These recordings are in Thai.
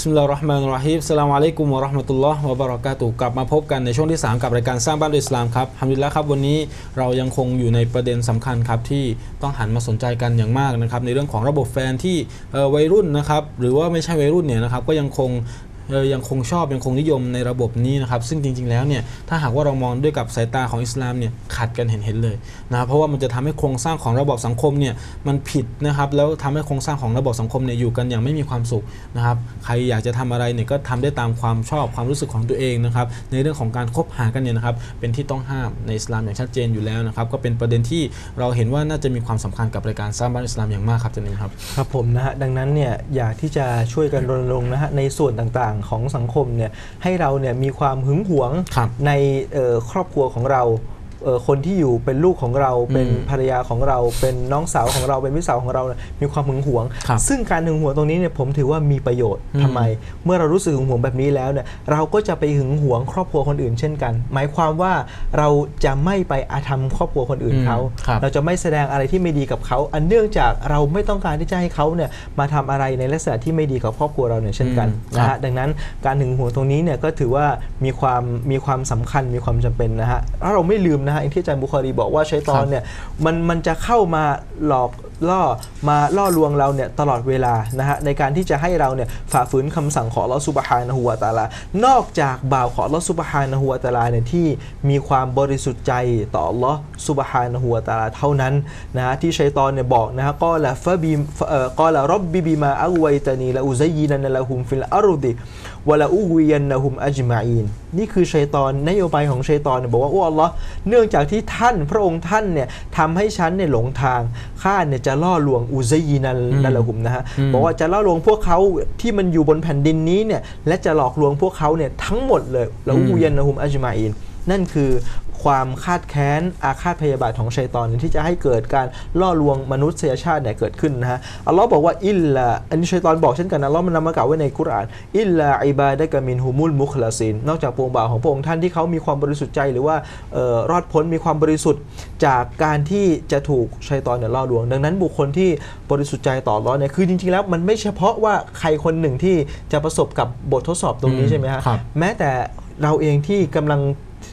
สมิลลาฮิรเราะห์มานิราะฮีมสลามอะลัยกุมวะราะห์มะตุลลอฮ์วะบะเราะกาตุกลับมาพบกันในช่วงที่ 3 กับรายการสร้างบ้านด้วยอิสลามครับฮัมดุลิลละห์ครับวันนี้เรายังคงอยู่ในประเด็นสำคัญครับที่ต้องหันมาสนใจกันอย่างมากนะครับในเรื่องของระบบแฟนที่วัยรุ่นนะครับหรือว่าไม่ใช่วัยรุ่นเนี่ยนะครับก็ยังคง ยังคงชอบยังคงนิยมในระบบนี้นะครับ ซึ่งจริง ๆแล้วเนี่ยถ้าหากว่าเรามองด้วยกับสายตาของอิสลามเนี่ยขัดกันเห็นๆเลยนะครับเพราะว่ามันจะทำให้โครงสร้างของระบบสังคมเนี่ยมันผิดนะครับแล้วทำให้โครงสร้างของระบบสังคมเนี่ยอยู่กันอย่างไม่มีความสุขนะครับใครอยากจะทำอะไรเนี่ยก็ทำได้ตามความชอบความรู้สึกของตัวเองนะครับในเรื่องของการคบหากันเนี่ยนะครับเป็นที่ต้องห้ามในอิสลามอย่างชัดเจนอยู่แล้วนะครับก็เป็นประเด็นที่เราเห็นว่าน่าจะมีความสำคัญกับรายการสร้างบ้านอิสลามอย่างมากครับจารย์นิมครับครับผมนะฮะดังนั้นเนี่ยอยากที่จะช่วยกันรณรงค์นะฮะในส่วนต่างๆของสังคมเนี่ยให้เราเนี่ยมีความหึงหวงครับในเอ่อครอบครัวของเราเอ่อ คนที่อยู่เป็นลูกของเราเป็นอืมภรรยาของเรา เป็นน้องสาวของเราเป็นพี่สาวของเราเนี่ยมีความหึงหวงครับซึ่งการหึงหวงตรงนี้เนี่ยผมถือว่ามีประโยชน์อืมทำไม เมื่อเรารู้สึกหึงหวงแบบนี้แล้วเนี่ยเราก็จะไปหึงหวงครอบครัวคนอื่นเช่นกัน หมายความว่าเราจะไม่ไปอาธรรมครอบครัวคนอื่นเขาอืมครับเราจะไม่แสดงอะไรที่ไม่ดีกับเขาอันเนื่องจากเราไม่ต้องการที่จะให้เขาเนี่ยมาทำอะไรในลักษณะที่ไม่ดีกับครอบครัวเราเนี่ยเช่นกันอืมนะครัฮะบดังนั้นการหึงหวงตรงนี้เนี่ยก็ถือว่ามีความมีความสำคัญมีความจำเป็นนะฮะถ้าเราไม่ลืมนะฮะอย่างที่อาจารย์บุคารีบอกว่าชัยตอนเนี่ยมันมันจะเข้ามาหลอกล่อมาล่อลวงเราเนี่ยตลอดเวลานะฮะในการที่จะให้เราเนี่ยฝ่าฝืนคำสั่งของอัลลอฮฺซุบฮานะฮูวะตะอาลานอกจากบ่าวของอัลลอฮฺซุบฮานะฮูวะตะอาลาเนี่ยที่มีความบริสุทธิ์ใจต่ออัลลอฮฺซุบฮานะฮูวะตะอาลาเท่านั้นนะฮะที่ชัยตอนเนี่ยบอกนะฮะก็ละฟะบีเอ่อก็ละรับบิบิมาอัวัยตานีละอุซัยยินันละฮุมฟิลอารุดิวะละอุวิยันนะฮุมอัจมาอีนนี่คือชัยตอนนโยบายของชัยตอนเนี่ยบอกว่าโอ้อัลลอฮ์เนื่องจากที่ท่านพระองค์ท่านเนี่ยทำให้ฉันเนี่ยหลงทางข้าเนี่ยจะล่อลวงอุซัยยินันนั่นละฮุมนะฮะอืมบอกว่าจะล่อลวงพวกเขาที่มันอยู่บนแผ่นดินนี้เนี่ยและจะหลอกลวงพวกเขาเนี่ยทั้งหมดเลยละอุวิยันนะฮุมอัจมาอีนนั่นคือ ความคาดแค้น อาฆาตพยาบาทของชัยตอนที่จะให้เกิดการล่อลวงมนุษยชาติเนี่ยเกิดขึ้นนะฮะอัลลอฮ์บอกว่าอิลลาอันนี้ชัยตอนบอกเช่นกันนะอัลลอฮ์มันนำมากล่าวไว้ในกุรอานอิลลาอิบาดะกะมินฮุมุลมุคลาซินนอกจากปวงบ่าวของพระองค์ท่านที่เขามีความบริสุทธิ์ใจหรือว่าเอ่อรอดพ้นมีความบริสุทธิ์จากการที่จะถูกชัยตอนเนี่ยล่อลวง ดังนั้นบุคคลที่บริสุทธิ์ใจต่ออัลลอฮ์เนี่ยคือจริงๆแล้วมันไม่เฉพาะว่าใครคนหนึ่งที่จะประสบกับบททดสอบตรงนี้อืมใช่ไหมฮะครับแม้แต่เราเองที่กำลัง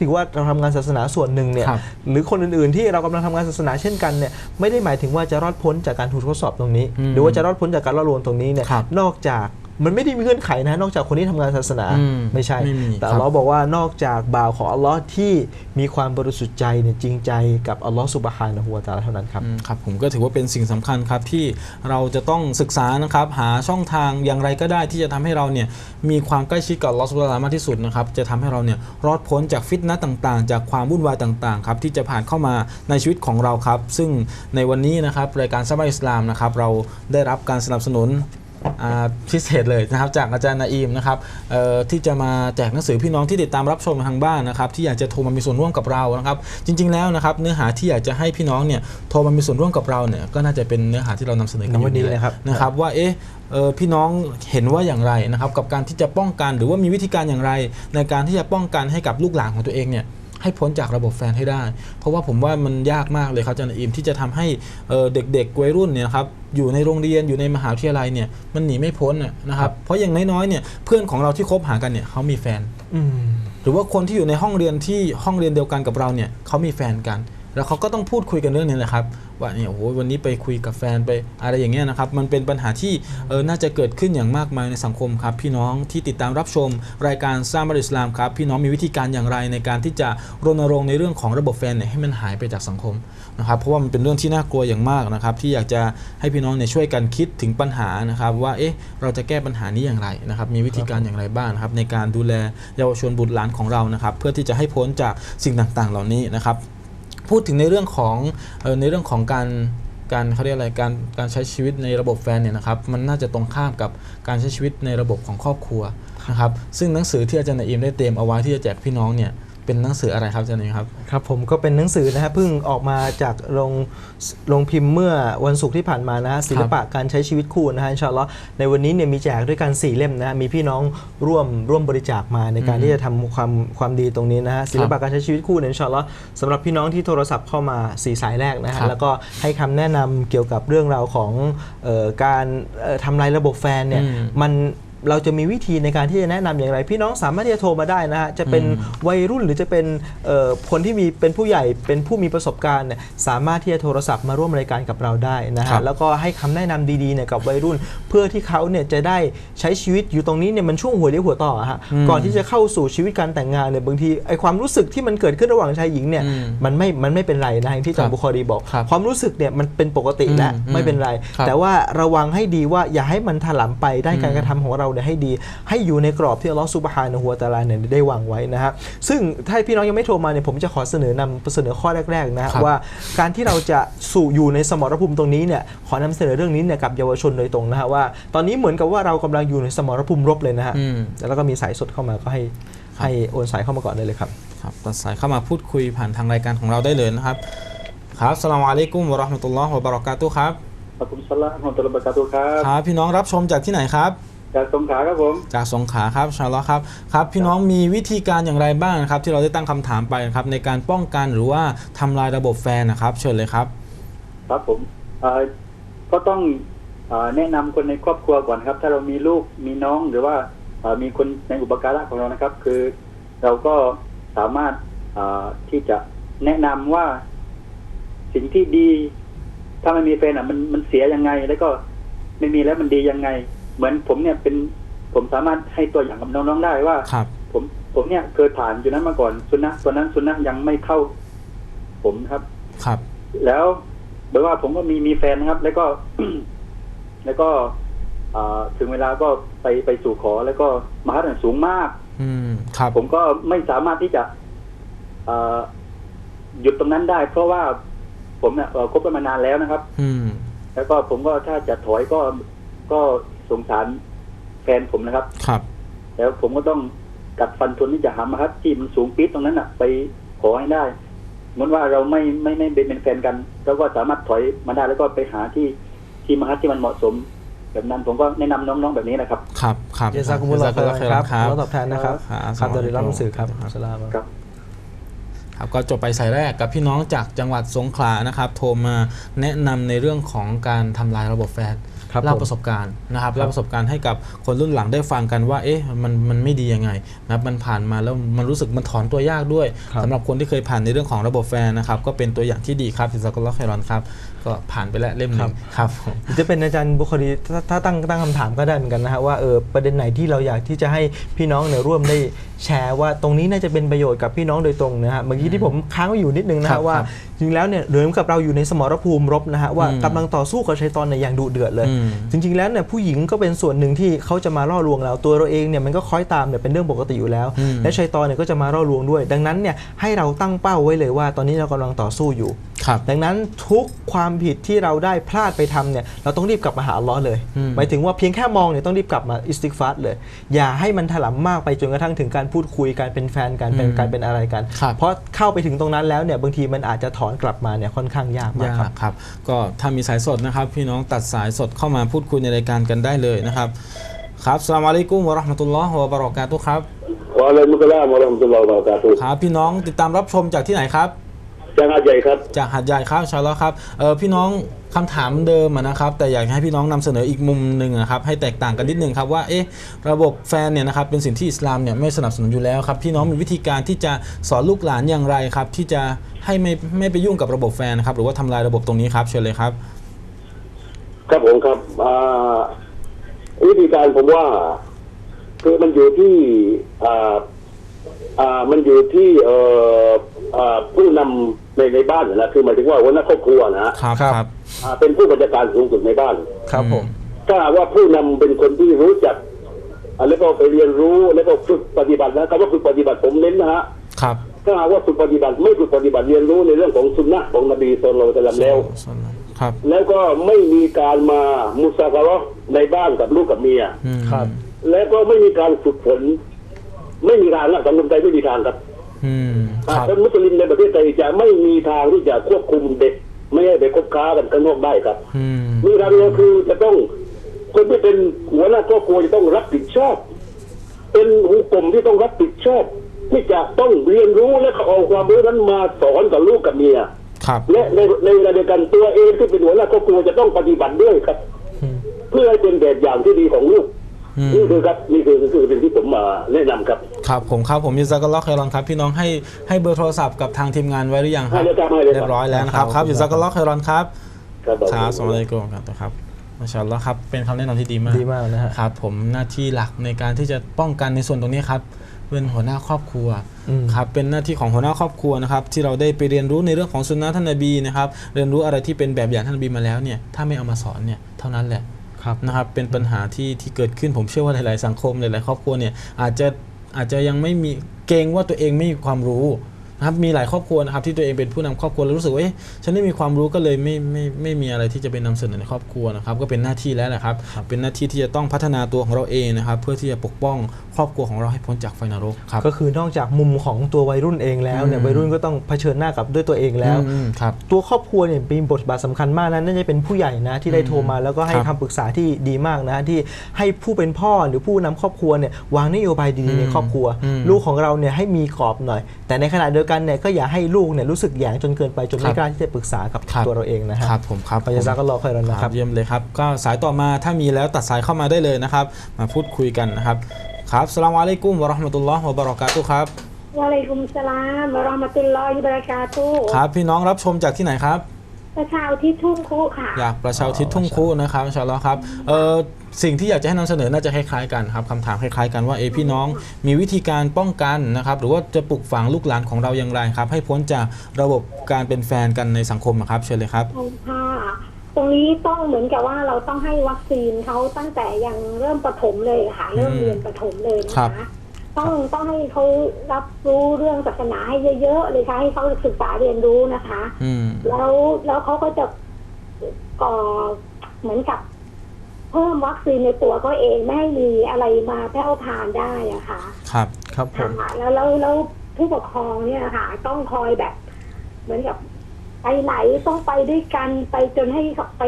ถือว่าเราทำงานศาสนาส่วนหนึ่งเนี่ยครับหรือคนอื่นๆที่เรากำลังทำงานศาสนาเช่นกันเนี่ยไม่ได้หมายถึงว่าจะรอดพ้นจากการถูกทดสอบตรงนี้ อืมหรือว่าจะรอดพ้นจากการล่อลวงตรงนี้เนี่ยครับ นอกจาก มันไม่ได้มีเงื่อนไขนะ นอกจากคนที่ทำงานศาสนาอืมไม่ใช่ไม่มีแต่ครับเราบอกว่านอกจากบ่าวของอัลลอฮ์ที่มีความบริสุทธิ์ใจเนี่ยจริงใจกับอัลลอฮ์สุบฮานะฮูวะตะอาลาเท่านั้นครับอืมครับผมก็ถือว่าเป็นสิ่งสำคัญครับที่เราจะต้องศึกษานะครับหาช่องทางอย่างไรก็ได้ที่จะทำให้เราเนี่ยมีความใกล้ชิดกับอัลลอฮฺสุบฮานะฮูวะตะอาลามากที่สุดนะครับจะทำให้เราเนี่ยรอดพ้นจากฟิตนะห์ต่างๆ จากความวุ่นวายต่างๆครับที่จะผ่านเข้ามาในชีวิตของเราครับ ซึ่งในวันนี้นะครับรายการซับอิสลามนะครับเราได้รับการสนับสนุนอ่า พิเศษเลยนะครับจากอาจารย์นาอีมนะครับเอ่อที่จะมาแจกหนังสือพี่น้องที่ติดตามรับชมทางบ้านนะครับที่อยากจะโทรมามีส่วนร่วมกับเรานะครับจริง ๆแล้วนะครับเนื้อหาที่อยากจะให้พี่น้องเนี่ยโทรมามีส่วนร่วมกับเราเนี่ยก็น่าจะเป็นเนื้อหาที่เรานำเสนอกันอวันยู่นี้นี่แหเลยละครับนะครับว่าเอ๊ะเอ่อพี่น้องเห็นว่าอย่างไรนะครับกับการที่จะป้องกันหรือว่ามีวิธีการอย่างไร ในการที่จะป้องกันให้กับลูกหลานของตัวเองเนี่ย ให้พ้นจากระบบแฟนให้ได้ เพราะว่าผมว่ามันยากมากเลยครับอาจารย์นาอีมที่จะทำให้เอ่อเด็กๆวัยรุ่นเนี่ยนะครับอยู่ในโรงเรียนอยู่ในมหาวิทยาลัยเนี่ยมันหนีไม่พ้นน่ะนะครับเพราะอย่างน้อยๆเนี่ยเพื่อนของเราที่คบหากันเนี่ยเขามีแฟนอืมหรือว่าคนที่อยู่ในห้องเรียนที่ห้องเรียนเดียวกันกับเราเนี่ยเขามีแฟนกัน แล้วเขาก็ต้องพูดคุยกันเรื่องนี้แหละครับ ว่าเนี่ยโอ้โหวันนี้ไปคุยกับแฟนไปอะไรอย่างเงี้ยนะครับ มันเป็นปัญหาที่เออน่าจะเกิดขึ้นอย่างมากมายในสังคมครับ พี่น้องที่ติดตามรับชมรายการสร้างบัลอิสลามครับ พี่น้องมีวิธีการอย่างไรในการที่จะรณรงค์ในเรื่องของระบบแฟนเนี่ยให้มันหายไปจากสังคมนะครับเพราะว่ามันเป็นเรื่องที่น่ากลัวอย่างมากนะครับ ที่อยากจะให้พี่น้องเนี่ยช่วยกันคิดถึงปัญหานะครับ ว่าเอ๊ะเราจะแก้ปัญหานี้อย่างไรนะครับมีวิธีการอย่างไรบ้างนะครับในการดูแลเยาวชนบุตรหลานของเรานะครับ เพื่อที่จะให้พ้นจากสิ่งต่างๆ เหล่านี้นะครับ พูดถึงในเรื่องของในเรื่องของการการเขาเรียกอะไรการการใช้ชีวิตในระบบแฟนเนี่ยนะครับมันน่าจะตรงข้ามกับการใช้ชีวิตในระบบของครอบครัวนะครับซึ่งหนังสือที่อาจารย์นายอิมได้เตรียมเอาไว้ที่จะแจกพี่น้องเนี่ย เป็นหนังสืออะไรครับอาจารย์นายอิมครับครับผมก็เป็นหนังสือนะฮะเพิ่งออกมาจากโรงโรงพิมพ์เมื่อวันศุกร์ที่ผ่านมานะฮะศิลปะการใช้ชีวิตคู่นะฮะอินชาอัลลอฮ์ในวันนี้เนี่ยมีแจกด้วยกัน4เล่มนะฮะมีพี่น้องร่วมร่วมบริจาคมาในการอืมที่จะทำความความดีตรงนี้นะฮะศิลปะการใช้ชีวิตคู่เนี่ยอินชาอัลลอฮ์สำหรับพี่น้องที่โทรศัพท์เข้ามาสี่สายแรกนะคฮะรับแล้วก็ให้คำแนะนำเกี่ยวกับเรื่องราวของเออการเอ่อทำลายระบบแฟนเนี่ยอืมมัน เราจะมีวิธีในการที่จะแนะนำอย่างไร พี่น้องสามารถที่จะโทรมาได้นะฮะจะเป็นวัยรุ่นหรือจะเป็นเอ่อคนที่มีเป็นผู้ใหญ่เป็นผู้มีประสบการณ์เนี่ยสามารถที่จะโทรศัพท์มาร่วมรายการกับเราได้นะครัฮะบแล้วก็ให้คำแนะนำดีๆเนี่ยกับวัยรุ่น เพื่อที่เขาเนี่ยจะได้ใช้ชีวิตอยู่ตรงนี้เนี่ยมันช่วงหัวเลี้ยวหัวต่ออะฮะก่อนที่จะเข้าสู่ชีวิตการแต่งงานเนี่ยบางทีไอความรู้สึกที่มันเกิดขึ้นระหว่างชายหญิงเนี่ยอืมมันไม่มันไม่เป็นไรนะอย่างที่อาจารครับย์บุคอรีบอกครับความรู้สึกเนี่ยมันเป็นปกติแล้วอืมไม่เป็นไรครับแต่ว่าระวังให้ดีว่าอย่าให้มันถลำไปได้านการกระทำของเราเนี่ยให้ดี ให้อยู่ในกรอบที่อัลลอฮฺซุบฮานะฮูวะตะอาลาเนี่ยได้วางไว้นะฮะซึ่งถ้าพี่น้องยังไม่โทรมาเนี่ยผมจะขอเสนอนำเสนอข้อแรกๆนะฮะครับว่าการที่เราจะสู่อยู่ในสมรภูมิตรงนี้เนี่ยขอนำเสนอเรื่องนี้เนี่ยกับเยาวชนโดยตรงนะฮะว่า ตอนนี้เหมือนกับว่าเรากำลังอยู่ในสมรภูมิรบเลยนะฮะอืมแล้วก็มีสายสดเข้ามาก็ให้ให้โอนสายเข้ามาก่อนได้เลยครับครับตัดสายเข้ามาพูดคุยผ่านทางรายการของเราได้เลยนะครับครับสลามอะลัยกุมวะเราะห์มะตุลลอฮ์วะบะเราะกาตุฮ์ครับขอบคุณสลามของตุลบากาตุครับ ครับ พี่น้องรับชมจากที่ไหนครับ จากสงขลาครับผม จากสงขลาครับชาลอครับครับ พี่น้องมีวิธีการอย่างไรบ้างนะครับ ที่เราได้ตั้งคำถามไปนะครับในการป้องกันหรือว่าทำลายระบบแฟนนะครับ เชิญเลยครับ ครับผมเอ่อก็ต้องเอ่อแนะนำคนในครอบครัวก่อนครับ ถ้าเรามีลูกมีน้องหรือว่าเอ่อมีคนในอุปการะของเรานะครับ คือ เราก็สามารถเอ่อที่จะแนะนำว่าสิ่งที่ดี ถ้าไม่มีแฟนอะมันมันเสียยังไง แล้วก็ไม่มีแล้วมันดียังไง เหมือนผมเนี่ยเป็นผมสามารถให้ตัวอย่างกับน้องๆได้ว่าครับผมผมเนี่ยเคยผ่านอยู่นั้นมาก่อนสุนัขตัวนั้นสุนัขยังไม่เข้า ผมนะครับ ครับ แล้วแปลว่าผมก็มีมีแฟนนะครับ แล้วก็ แล้วก็อ่าถึงเวลาก็ไปไปสู่ขอแล้วก็มหาลัยสูงมาก อืมครับ ผมก็ไม่สามารถที่จะอ่าหยุดตรงนั้นได้ เพราะว่าผมเนี่ยเอ่อคบกันมานานแล้วนะครับ อืม แล้วก็ผมก็ถ้าจะถอยก็ก็ สงสารแฟนผมนะครับ ครับ แล้วผมก็ต้องกัดฟันทนที่จะหามาฮัดที่มันสูงปี๊ดตรงนั้นอะ ไปขอให้ได้เหมือนว่าเราไม่ไม่ไม่เป็นเป็นแฟนกันเราก็สามารถถอยมาได้แล้วก็ไปหาที่ที่มาฮัดที่มันเหมาะสม แบบนั้นผมก็แนะนำน้องๆแบบนี้นะครับ ครับครับเจซากุมุลลอฮ์เจซากุมุลลอฮ์ครัครับขอตอบแทนนะครับครับครับตอนนี้รับหนังสือครับสลามครับครับก็จบไปสายแรกกับพี่น้องจากจังหวัดสงขลานะครับ โทรมาแนะนำในเรื่องของการทำลายระบบแฟน ครับเล่าผม ประสบการณ์นะครับเล่าประสบการณ์ให้กับคนรุ่นหลังได้ฟังกันว่าเอ๊ะมันมันไม่ดียังไงนะครับมันผ่านมาแล้วมันรู้สึกมันถอนตัวยากด้วยครับ สำหรับคนที่เคยผ่านในเรื่องของระบบแฟนนะครับก็เป็นตัวอย่างที่ดีครับซิซากอลลอฮ์ไครอนครับก็ผ่านไปแล้วเล่มหนึ่งครับผม จะเป็นอาจารย์บุคคลีถ้าถ้าตั้งตั้งคำถามก็ได้เหมือนกันนะฮะว่าเออประเด็นไหนที่เราอยากที่จะให้พี่น้องเนี่ยร่วมได้แชร์ว่าตรงนี้น่าจะเป็นประโยชน์กับพี่น้องโดยตรงนะฮะเมื่อกี้ที่ผมค้างไว้อยู่นิดนึงนะครัฮะบว่าครับจริงๆแล้วเนี่ยเหมือนกับเราอยู่ในสมรภูมิรบนะฮะว่าอืมกำลังต่อสู้กับชัยตอนเนี่ยอย่างดุเดือดเลย อืม จริง ๆ แล้วเนี่ยผู้หญิงก็เป็นส่วนหนึ่งที่เขาจะมาล่อลวงเราตัวเราเองเนี่ยมันก็คล้อยตามเนี่ยเป็นเรื่องปกติอยู่แล้วอืมและชัยตอนเนี่ยก็จะมาล่อลวงด้วย ดังนั้นเนี่ยให้เราตั้งเป้าไว้เลยว่า ตอนนี้เรากำลังต่อสู้อยู่ครับดังนั้นทุกความผิดที่เราได้พลาดไปทำเนี่ยเราต้องรีบกลับมาหาอัลเลอฮ์เลยอืมหมายถึงว่าเพียงแค่มองเนี่ยต้องรีบกลับมาอิสติกฟาร์เลย อย่าให้มันถลำมากไปจนกระทั่งถึงการพูดคุยการเป็นแฟนกันเป็นอืมการเป็นอะไรกันครับเพราะเข้าไปถึงตรงนั้นแล้วเนี่ยบางทีมันอาจจะถอนกลับมาเนี่ยค่อนข้างยากมากยาครักบครับก็ถ้ามีสายสดนะครับ พี่น้องตัดสายสดเข้ามาพูดคุยในรายการกันได้เลยนะครับครับสลามอะลัยกุมวะเราะห์มะตุลลอฮ์วะบะเราะกาตุฮ์ครับวะอะลัยกุมุสสลามวะเราะห์มะตุลลอฮ์วะบะเราะกาตุฮ์ครับพี่น้องติดตามรับชมจากที่ไหนครับ จากอาใหญ่ครับจากหัดใหญ่ครับชาลอครับเออพี่น้องคำถามเดิมอะนะครับ แต่อยากให้พี่น้องนำเสนออีกมุมหนึ่งนะครับ ให้แตกต่างกันนิดนึงครับว่าเอ๊ะระบบแฟนเนี่ยนะครับเป็นสิ่งที่อิสลามเนี่ยไม่สนับสนุนอยู่แล้วครับ พี่น้องมีวิธีการที่จะสอนลูกหลานอย่างไรครับ ที่จะให้ไม่ไม่ไปยุ่งกับระบบแฟนนะครับหรือว่าทำลายระบบตรงนี้ครับเชิญเลยครับ ครับผมครับอ่าวิธีการผมว่า คือมันอยู่ที่อ่าอ่ามันอยู่ที่เอ่ออ่าผู้นำ ในในบ้านนะคือหมายถึงว่าหัวหน้าครอบครัวนะฮะครับครับครับ อ่าเป็นผู้บัญชาการสูงสุดในบ้าน ครับผม ถ้าหากว่าผู้นำเป็นคนที่รู้จักอ่าแล้วก็ไปเรียนรู้แล้วก็ฝึกปฏิบัตินะคำว่าฝึกปฏิบัติผมเน้นนะฮะครับ ถ้าหากว่าฝึกปฏิบัติไม่ฝึกปฏิบัติเรียนรู้ในเรื่องของสุนนะของนบีสุลต่านแล้ว ครับ แล้วก็ไม่มีการมามุสากะเราะห์ในบ้านกับลูกกับเมีย อืม ครับ แล้วก็ไม่มีการฝึกฝน ไม่มีทางนะสังคมไทยไม่มีทางครับ อืมคอ่ารับท่านมุสลิมในประเทศไทยจะไม่มีทางที่จะควบคุมเด็ก ไม่ให้ไปคบค้ากันข้างนอกได้ครับอืมมีทางเดียวคือจะต้องคนที่เป็นหัวหน้าครอบครัวจะต้องรับผิดชอบ เป็นหุกลมที่ต้องรับผิดชอบ ที่จะต้องเรียนรู้และก็เอาความรู้นั้นมาสอนกับลูกกับเมียครับและในในเวลาเดียวกันตัวเองที่เป็นหัวหน้าครอบครัวจะต้องปฏิบัติด้วยครับ เพื่อให้เป็นแบบอย่างที่ดีของลูกอืม นี่คือครับนี่คือคือสิ่งที่ผมมาแนะนำครับ ครับผมครับผมยินซากัลลอฮ์คอยรอนครับ พี่น้องให้ให้เบอร์โทรศัพท์กับทางทีมงานไว้หรือยังครับให้เลยครับให้เลยครับเรียบร้อยแล้วนะครับคครัรับบยินซากัลลอฮ์คอยรอนครับครับผมครับสวัสดีครับครับมาชาอัลลอฮ์ครับเป็นคำแนะนำที่ดีมากดีมากนะฮะครับผมหน้าที่หลักในการที่จะป้องกันในส่วนตรงนี้ครับเป็นหัวหน้าครอบครัวอืมครับเป็นหน้าที่ของหัวหน้าครอบครัวนะครับที่เราได้ไปเรียนรู้ในเรื่องของสุนนะท่านนบีนะครับเรียนรู้อะไรที่เป็นแบบอย่างท่านนบีมาแล้วเนี่ยถ้าไม่เอามาสอนเนี่ยเท่านั้นแหละ ครับนะครับเป็นปัญหาที่ที่เกิดขึ้นผมเชื่อว่าหลาย ๆ สังคมหลาย ๆ ครอบครัวเนี่ยอาจจะอาจจะยังไม่มีเกรงว่าตัวเองไม่มีความรู้ นะครับมีหลายครอบครัวนะครับที่ตัวเองเป็นผู้นำครอบครัวแล้วรู้สึกว่าเอ๊ะฉันไม่มีความรู้ก็เลยไม่ไม่ไม่มีอะไรที่จะไปนำเสนอในครอบครัวนะครับ ก็เป็นหน้าที่แล้วแหละครับ เป็นหน้าที่ที่จะต้องพัฒนาตัวของเราเองนะครับ เพื่อที่จะปกป้องครอบครัวของเราให้พ้นจากไฟนรกครับก็คือนอกจากมุมของตัววัยรุ่นเองแล้วเนี่ยอืมวัยรุ่นก็ต้องเผชิญหน้ากับด้วยตัวเองแล้วอืมครับตัวครอบครัวเนี่ยมีบทบาทสำคัญมากนะน่าจะเป็นผู้ใหญ่นะที่ได้โทรมาแล้วก็ให้ครับคำปรึกษาที่ดีมากนะที่ให้ผู้เป็นพ่อหรือผู้นำครอบครัวเนี่ยวางนโยบายดีอืมๆในครอบครัวอืมลูกของเราเนี่ยให้มีกรอบหน่อย แต่ในขณะเดียวกันเนี่ยก็อย่าให้ลูกเนี่ยรู้สึกแหยงจนเกินไปจนครัไม่บกล้าที่จะปรึกษากับครับตัวเราเองนะฮะครับผมครับพยาซาก็รอคอยรอนนะคครัรับบเยี่ยมเลยครับ ก็สายต่อมาถ้ามีแล้วตัดสายเข้ามาได้เลยนะครับ มาพูดคุยกันนะครับครับสลามอะลัยกุมวะเราะห์มะตุลลอฮ์วะบะเราะกาตุฮ์ครับวะอะลัยกุมสลามวะเราะห์มะตุลลอฮิวะบะเราะกาตุฮ์ครับพี่น้องรับชมจากที่ไหนครับ ประชาอุที่ทุ่งคุค่ะ อยากประชาอุทิศทุ่งคูนะครับอินชาอัลลอฮ์ครับเอ่อ สิ่งที่อยากจะให้นำเสนอน่าจะคล้ายๆกันครับคำถามคล้ายๆกันว่าเอะพี่น้องมีวิธีการป้องกันนะครับหรือว่าจะปลูกฝังลูกหลานของเราอย่างไรครับ ให้พ้นจากระบบการเป็นแฟนกันในสังคมอะครับ เชิญเลยครับใช่ค่ะตรงนี้ต้องเหมือนกับว่าเราต้องให้วัคซีนเขาตั้งแต่ยังเริ่มประถมเลยค่ะเริ่มเรียนประถมเลยนะครัคะบต้องต้องให้เขารับรู้เรื่องศาสนาให้เยอะๆเลยค่ะให้เขาศึกษาเรียนรู้นะคะอืมแล้วแล้วเขาก็จะก่อเหมือนกับเพิ่มวัคซีนในตัวเขาเองไม่ให้มีอะไรมาแพร่พานได้อะค่ะ ครับครับผมค่ะแล้วแล้วแล้วผู้ปกครองเนี่ยค่ะ ต้องคอยแบบ เหมือนกับไปไหนต้องไปด้วยกันไปจนให้เขาไป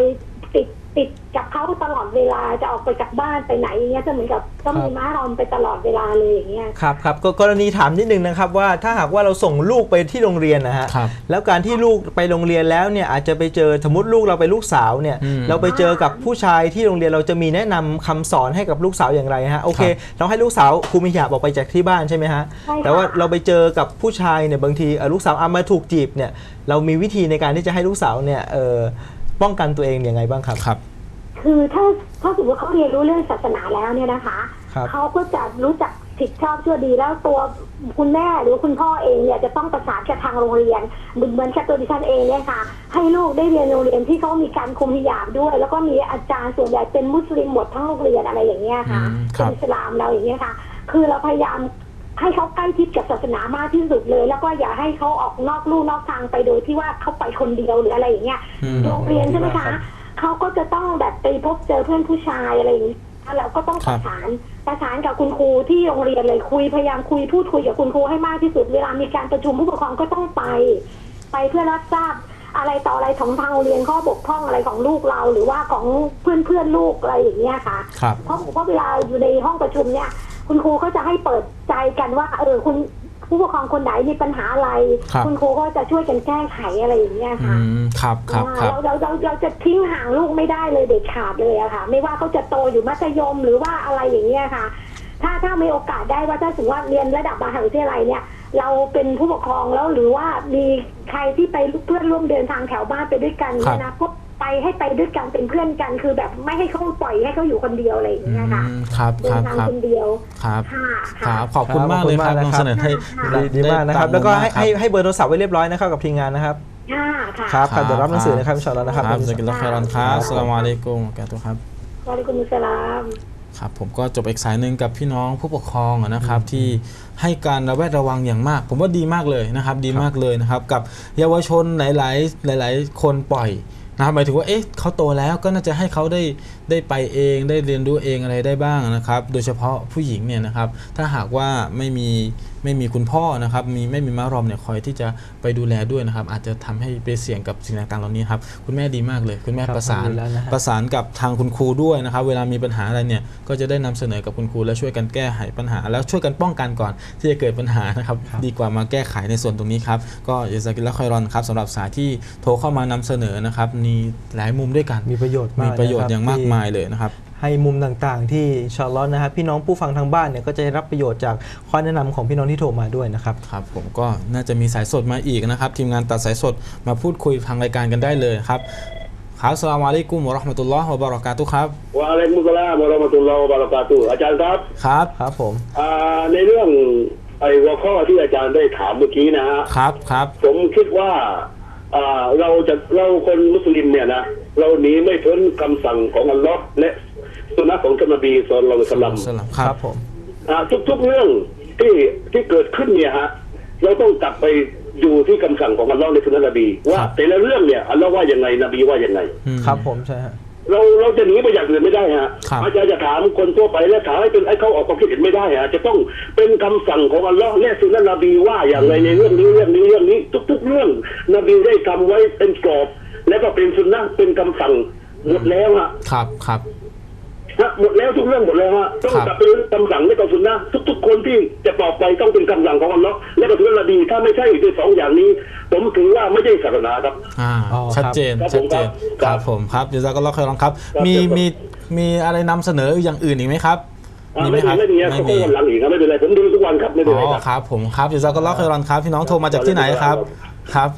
ติดติดกับเขาตลอดเวลาจะออกไปจากบ้านไปไหนอย่างเงี้ยจะเหมือนกับต้องมีม้ารอมไปตลอดเวลาเลยอย่างเงี้ยครับครับก็กรณีถามนิดนึงนะครับว่าถ้าหากว่าเราส่งลูกไปที่โรงเรียนนะฮะครับแล้วการที่ลูกไปโรงเรียนแล้วเนี่ยอาจจะไปเจอสมมติลูกเราไปนลูกสาวเนี่ย อืม เราไปเจอกับผู้ชายที่โรงเรียนเราจะมีแนะนำคำสอนให้กับลูกสาวอย่างไรฮะโอเค เราให้ลูกสาวคุมหิญาบออกไปจากที่บ้านใช่ไหมฮะใช่ค่ะ แต่ว่าเราไปเจอกับผู้ชายเนี่ยบางทีเอ่อลูกสาวอามาถูกจีบเนี่ยเรามีวิธีในการที่จะให้ลูกสาวเนี่ยเอ่อ ป้องกันตัวเองยังไงบ้างครับครับ คือถ้าถ้าสมมติเขาเรียนรู้เรื่องศาสนาแล้วเนี่ยนะคะครับ เขาก็จะรู้จักผิดชอบชั่วดีแล้วตัวคุณแม่หรือคุณพ่อเองเนี่ยจะต้องประสานกับทางโรงเรียนเหมือนเหมือนกับตัวดิฉันเองเนี่ยค่ะ ให้ลูกได้เรียนโรงเรียนที่เขามีการคุมฮิญาบด้วย แล้วก็มีอาจารย์ส่วนใหญ่เป็นมุสลิมหมดทั้งโรงเรียนอะไรอย่างเงี้ยค่ะอืมครัเป็นบอิสลามเราอย่างเงี้ยค่ะ คือเราพยายาม ให้เขาใกล้ชิดกับศาสนามากที่สุดเลย แล้วก็อย่าให้เขาออกนอกลู่นอกทางไปโดยที่ว่าเขาไปคนเดียวหรืออะไรอย่างเงี้ยอืมโรงเรียนใช่ไหมครัคะบเขาก็จะต้องแบบไปพบเจอเพื่อนผู้ชายอะไรอย่างนี้แล้วก็ต้องคปรับระสานประสานกับคุณครูที่โรงเรียนเลยคุยพยายามคุยพูดคุยกับคุณครูให้มากที่สุดเวลามีการประชุมผู้ปกครองก็ต้องไป ไปเพื่อรับทราบอะไรต่ออะไรของทางโรงเรียนข้อบกพร่องอะไรของลูกเรา หรือว่าของเพื่อนเพื่อนๆลูกอะไรอย่างเงี้ยค่ะครับเพราะเพราะเวลาอยู่ในห้องประชุมเนี่ย คุณครูก็จะให้เปิดใจกันว่า เออคุณผู้ปกครองคนไหนมีปัญหาอะไรครับ ณครูก็จะช่วยกันแก้ไขอะไรอย่างเงี้ยอืค่ะมครับครับครับ เราเราเราเราจะทิ้งห่างลูกไม่ได้เลยเด็ดขาดเลยอะค่ะ ไม่ว่าเขาจะโตอยู่มัธยมหรือว่าอะไรอย่างเงี้ยค่ะ ถ้าถ้ามีโอกาสได้ว่าถ้าสมมติว่าเรียนระดับมหาวิทยาลัยเนี่ย เราเป็นผู้ปกครองแล้วหรือว่ามีใครที่ไปเพื่อนร่วมเดินทางแถวบ้านไปด้วยกันเนี่ยนะก็ ไปให้ไปด้วยกันเป็นเพื่อนกัน คือแบบไม่ให้เขาปล่อยให้เขาอยู่คนเดียวอะไรอย่างอืเงี้ยค่ะมครับเดิคนรับทางครับ คนเดียวครับค่ะคค่ะ รับขอบคุณมากเลยครับขอบคุณมากนำนะครับเสนอให้ดีดีมากนะครับได้แล้วก็ให้ตามให้มุมมากให้เบอร์โทรศัพท์ไว้เรียบร้อยนะครับกับทีมงานนะครับ ค่ะค่ะครับครับเดี๋ยวรับหนังสือนะครับอินชาอัลลอฮ์นะครับ ครับจะกินแล้วคารอนครับสลามอะลัยกุมวะเราะกาตุฮ์ครับ วะอะลัยกุมุสสลาม ครับผมก็จบอีกสายหนึ่งกับพี่น้องผู้ปกครองอะนะครับที่ให้การระแวดระวังอย่างมาก ผมว่าดีมากเลยนะครับดีมากเลยนะครับกับเยาวชนหลาย ๆ หลาย ๆ คนปล่อย นะครับหมายถึงว่าเอ๊ะเขาโตแล้วก็น่าจะให้เขาได้ ได้ไปเองได้เรียนรู้เองอะไรได้บ้างนะครับ โดยเฉพาะผู้หญิงเนี่ยนะครับถ้าหากว่าไม่มีไม่มีคุณพ่อนะครับมีไม่มีมารอมเนี่ยคอยที่จะไปดูแลด้วยนะครับ อาจจะทำให้ไปเสี่ยงกับสิ่งต่างๆเหล่านี้ครับคุณแม่ดีมากเลย คุณแม่ครับประสานขอบคุณแล้วนะฮะประสานกับทางคุณครูด้วยนะครับ เวลามีปัญหาอะไรเนี่ยก็จะได้นำเสนอกับคุณครูและช่วยกันแก้ไขปัญหา แล้วช่วยกันป้องกันก่อนที่จะเกิดปัญหานะครับดีกว่ามาแก้ไขในส่วนตรงนี้ครับก็ยาซากิลละคอยรอนครับสำหรับสายที่โทรเข้ามานำเสนอนะครับมีหลายมุมด้วยกันมีประโยชน์มากมีประโยชน์นคบอย่างมากที่มายเลยนะครับ ให้มุมต่างๆ ที่อินชาอัลลอฮ์นะครับพี่น้องผู้ฟังทางบ้านเนี่ยก็จะได้รับประโยชน์จากข้อแนะนำของพี่น้องที่โทรมาด้วยนะครับครับ ผมก็น่าจะมีสายสดมาอีกนะครับ ทีมงานตัดสายสดมาพูดคุยทางรายการกันได้เลยครับครับสลามอะลัยกุมวะเราะห์มะตุลลอฮ์วะบะเราะกาตุฮ์ครับวะอะลัยกุมุสสลามวะเราะมะตุลลอฮ์วะบะเราะกาตุฮ์อาจารย์ครับ ครับ ครับผมอ่าในเรื่องไอ้หัวข้อที่อาจารย์ได้ถามเมื่อกี้นะฮะ ครับครับ ผมคิดว่าอ่าเราจะเราคนมุสลิมเนี่ยนะเราหนีไม่พ้นคำสั่งของอัลลอฮ์และสุนนะของท่านนบีศ็อลลัลลอฮุอะลัยฮิวะซัลลัมสลัมคครัรับบผม อ่าทุกๆเรื่องที่ที่เกิดขึ้นเนี่ยฮะเราต้องกลับไปดูที่คำสั่งของอัลลอฮ์ในสุนนะนบี ว่าแต่ละเรื่องเนี่ยอัลลอฮ์ว่ายังไงนบีว่ายังไง อืมครับผมใช่ฮะ เราเราจะหนีไปอย่างอื่นไม่ได้ฮะครับอาจารย์จะถามคนทั่วไปและถามให้เป็นให้เขาออกความคิดเห็นไม่ได้ฮะจะต้องเป็นคำสั่งของอัลลอฮ์และสุนนะนบีว่าอย่างไรในเรื่องนี้เรื่องนี้เรื่องนี้ ทุก ๆ เรื่อง นบีได้ทำไว้เป็นกรอบ และก็เป็นสุนนะเป็นคำสั่งหมดแล้วฮะครับครับ ฮะหมดแล้วทุกเรื่องหมดแล้วฮะต้องครับกลับไปคำสั่งและก็สุนนะทุก ๆ คนที่จะตอบไปต้องเป็นคำสั่งของอัลลอฮ์และก็สุนนะนบีถ้าไม่ใช่ด้วยสองอย่างนี้ ผมถือว่าไม่ใช่ศาสนาครับ อ่าอ๋อชัดเจนครับชัดเจนผมคครัรับบผมครับเดี๋ยวจะก็รอคอยรองครับ ครับมีครับ มีมีอะไรนำเสนออย่างอื่นอีกไหมครับ อ่าไม่มีไม่มีครับเขาก็วันหลังอีกครับไม่เป็นไรผมดูทุกวันครับไม่เป็นอ๋ไรอครับ ครับผมครับเดี๋ยวจะก็รอคอยรองครับพี่น้องโทรมาจากที่ไหนครับ ครับ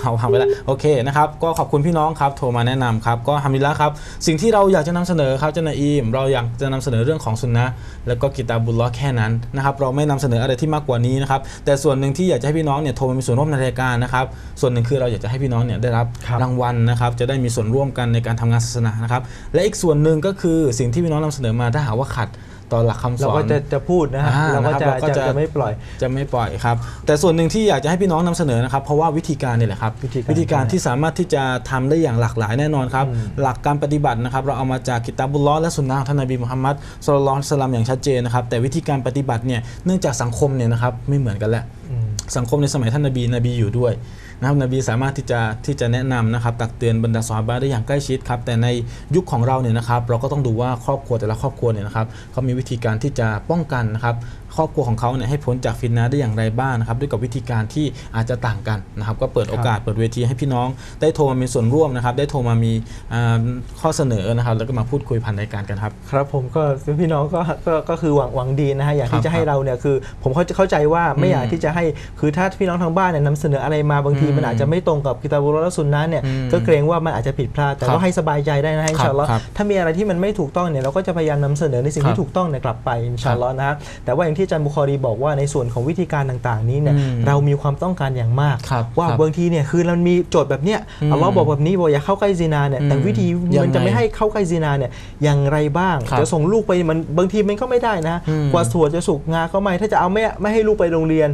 เอาทำไปแล้วโอเคนะครับก็ขอบคุณพี่น้องครับโทรมาแนะนำครับก็ฮามิดละครับสิ่งที่เราอยากจะนำเสนอครับเจานาอีมเราอยากจะนำเสนอเรื่องของสุนนะแล้วก็กิตาบุลลอฮ์แค่นั้นนะครับเราไม่นำเสนออะไรที่มากกว่านี้นะครับแต่ส่วนหนึ่งที่อยากจะให้พี่น้องเนี่ยโทรมามีส่วนร่วมในรายการนะครับส่วนหนึ่งคือเราอยากจะให้พี่น้องเนี่ยได้รับครับ รางวัลนะครับจะได้มีส่วนร่วมกันในการทำงานศาสนานะครับและอีกส่วนหนึ่งก็คือสิ่งที่พี่น้องนำเสนอมาถ้าหากว่าขัด ต่อหลักคำสเราอนก็จะจะพูดนะฮะอ่าเราก็นะครับจะเราก็จะจะจะไม่ปล่อยจะไม่ปล่อยครับ แต่ส่วนหนึ่งที่อยากจะให้พี่น้องนำเสนอนะครับ เพราะว่าวิธีการนี่แหละครับ วิธีการธีการที่สามารถที่จะทำได้อย่างหลากหลายแน่นอนครับอืมหลักการปฏิบัตินะครับ เราเอามาจากกิตาบุลลอฮ์และสุนนะของท่านนบีมุฮัมมัดสุลลัลลอฮุอะลัยฮิวะสัลลัมอย่างชัดเจนนะครับ แต่วิธีการปฏิบัติเนี่ยเนื่องจากสังคมเนี่ยนะครับไม่เหมือนกันแหละอืมสังคมในสมัยท่านนบีนบีอยู่ด้วย นะครับนบีสามารถที่จะที่จะแนะนำนะครับตักเตือนบรรดาซอฮาบะห์ได้อย่างใกล้ชิดครับแต่ในยุคของเราเนี่ยนะครับเราก็ต้องดูว่าครอบครัวแต่ละครอบครัวเนี่ยนะครับเขามีวิธีการที่จะป้องกันนะครับครอบครัวของเขาเนี่ยให้พ้นจากฟินนาได้อย่างไรบ้างนะครับด้วยกับวิธีการที่อาจจะต่างกันนะครับก็เปิดโอกาสเปิดเวทีให้พี่น้อง ได้โทรมามีส่วนร่วมนะครับได้โทรมามีอ่าข้อเสนอนะครับแล้วก็มาพูดคุยผ่านรายการกันครับครับผมก็พี่น้องก็ก็ก็คือหวังหวังดีนะฮะอยากครับที่จะให้เราเนี่ยคือผมเข้าเข้าใจว่าไม่อืมอยากที่จะให้คือถ้าพี่น้องทางบ้านเนี่ยนำเสนออะไรมาบางทีอืมมันอาจจะไม่ตรงกับกิตาบุลและสุนนะเนี่ยอืมก็เกรงว่ามันอาจจะผิดพลาดแต่ครับว่าให้สบายใจได้นะฮะอินชาอัลลอฮ์ครับถ้ามีอะไรที่มันไม่ถูกต้องเนี่ยเราก็จะพยายามนำเสนอในสิ่งครับที่ถูกต้องเนี่ยกลับไปอินชาอัลลอฮ์นะฮะแต่ว่าอย่างที่อาจารย์บุคอรีบอกว่าในส่วนของวิธีการต่างๆ นี้เนี่ยอืมเรามีความต้องการอย่างมากครับว่าครับบางทีเนี่ยคือเรามีโจทย์แบบเนี้ยอืมอัลลอฮ์บอกแบบนี้บอกอย่าเข้าใกล้ซินาเนี่ยแต่อืมวิธียังมันจะไงไม่ให้เข้าใกล้ซินาเนี่ยอย่างไรบ้างครับจะส่งลูกไปมันบางทีมันก็ไม่ได้นะอืมกว่าสวดจะสุกงาก็ไม่ถ้าจะเอาไม่ไม่ให้ลูกไปโรงเรียน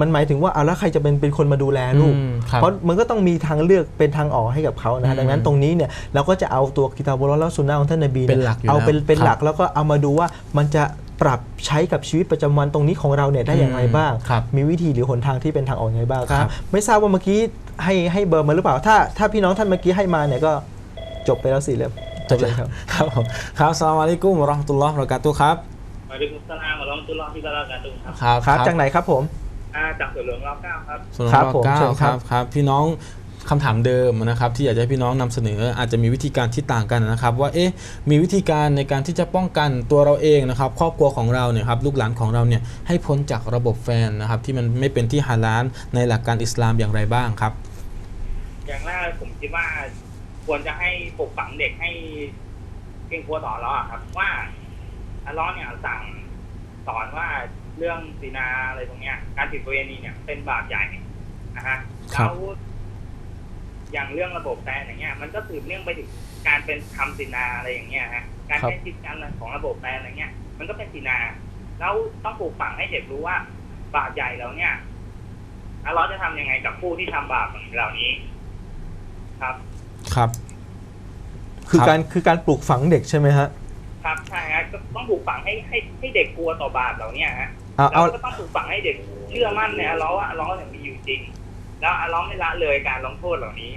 มันหมายถึงว่าเอาแล้วใครจะเป็นเป็นคนมาดูแลลูก อืมครับเพราะมันก็ต้องมีทางเลือกเป็นทางออกให้กับเขานะอืฮะมดังนั้นตรงนี้เนี่ยเราก็จะเอาตัวกิตาบุลลอฮ์และสุนนะของท่านนบีเป็นหลักอยู่เอาเป็นแล้วเป็นครับหลักแล้วก็เอามาดูว่ามันจะปรับใช้กับชีวิตประจำวันตรงนี้ของเราเนี่ยได้อย่างไรบ้าง ครับ มีวิธีหรือหนทางที่เป็นทางออกยังไงบ้างคครัรับบไม่ทราบว่าเมื่อกี้ให้ให้เบอร์มาหรือเปล่า ถ้าถ้าพี่น้องท่านเมื่อกี้ให้มาเนี่ยก็จบไปแล้วสี่เล่มจบเลยครับ ครับผมครับสลามอะลัยกุมวะเราะห์มะตุลลอฮ์วะบะเราะกาตุฮ์ครับวะอะลัยกุมุสสลามวะเราะห์มะตุลลอฮิวะบะเราะกาตุฮ์ครับ ครับ ครับจากไหนครับผม อ่าจากสวนหลวงรอเก้าครับ ส่วนครับรอบผมเก้าเชิญคครัรับ บครับพี่น้องคำถามเดิมนะครับ ที่อยากจะให้พี่น้องนำเสนออาจจะมีวิธีการที่ต่างกันนะครับ ว่าเอ๊ะมีวิธีการในการที่จะป้องกันตัวเราเองนะครับ ครอบครัวของเราเนี่ยครับลูกหลานของเราเนี่ยให้พ้นจากระบบแฟนนะครับ ที่มันไม่เป็นที่ฮาลาลในหลักการอิสลามอย่างไรบ้างครับ อย่างแรกผมคิดว่าควรจะให้ปลูกฝังเด็กให้เก่งกลัวต่อเราอะครับ ว่าอัลเลอฮ์เนี่ยสั่งสอนว่า เรื่องศีนาอะไรตรงเนี้ย การผิดประเวณีเนี่ยเป็นบาปใหญ่นะฮะครับแล้วอย่างเรื่องระบบแฟนอย่างเงี้ย มันก็สืบเนื่องไปถึงการเป็นทำศีนาอะไรอย่างเงี้ยฮะการครับใช้ชีวิตการของระบบแฟนอะไรเงี้ย มันก็เป็นศีนาแล้วต้องปลูกฝังให้เด็กรู้ว่า บาปใหญ่แล้วเนี่ยอัลเลอฮ์จะทำยังไงกับผู้ที่ทำบาปเหล่านี้ ครับ ครับ คือครับการคือการปลูกฝังเด็กใช่ไหมฮะครับใช่ฮะก็ต้องปลูกฝังให้ให้ให้เด็กกลัวต่อบาปเหล่านี้ฮะ เอาแล้เอาวก็ต้องปลูกฝังให้เด็กเชื่อมั่นในอัลเลอฮ์ว่าอัลเลอฮ์เนี่ยมีอยู่จริง แล้วอัลเลอฮ์ไม่ละเลยการลงโทษเหล่านี้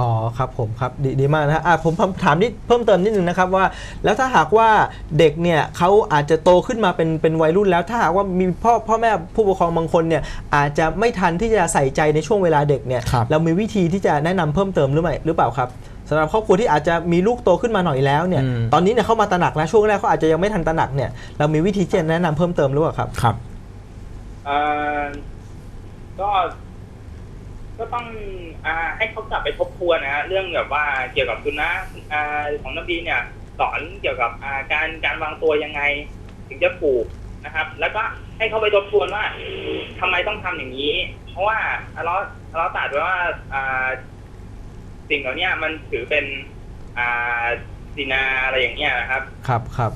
อ๋อครับผมครับดีดีมากนะฮะอะผมผมถามนิดเพิ่มเติมนิดนึงนะครับว่า แล้วถ้าหากว่าเด็กเนี่ยเขาอาจจะโตขึ้นมาเป็นเป็นวัยรุ่นแล้วถ้าหากว่ามีพ่อพ่อแม่ผู้ปกครองบางคนเนี่ยอาจจะไม่ทันที่จะใส่ใจในช่วงเวลาเด็กเนี่ยครับ เรามีวิธีที่จะแนะนำเพิ่มเติมหรือไม่หรือเปล่าครับ สำหรับครอบครัวที่อาจจะมีลูกโตขึ้นมาหน่อยแล้วเนี่ยอืมตอนนี้เนี่ยเขามาตระหนักแล้วช่วงแรกเขาอาจจะยังไม่ทันตระหนักเนี่ยเรามีวิธีที่จะแนะนำเพิ่มเติมหรือเปล่าครับครับเอ่อก็ก็ต้องอ่าให้เขากลับไปทบทวนนะฮะเรื่องแบบว่าเกี่ยวกับสุนนะอ่าของนบีเนี่ยสอนเกี่ยวกับอ่าการการวางตัวยังไง ถึงจะถูกนะครับ แล้วก็ให้เขาไปทบทวนว่าทำไมต้องทำอย่างนี้ เพราะว่าอัลเลาะห์อัลเลาะห์ตรัสไว้ว่าอ่า สิ่งเหล่านี้มันถือเป็นอ่าสินาอะไรอย่างเงี้ยนะครับ ครับครับ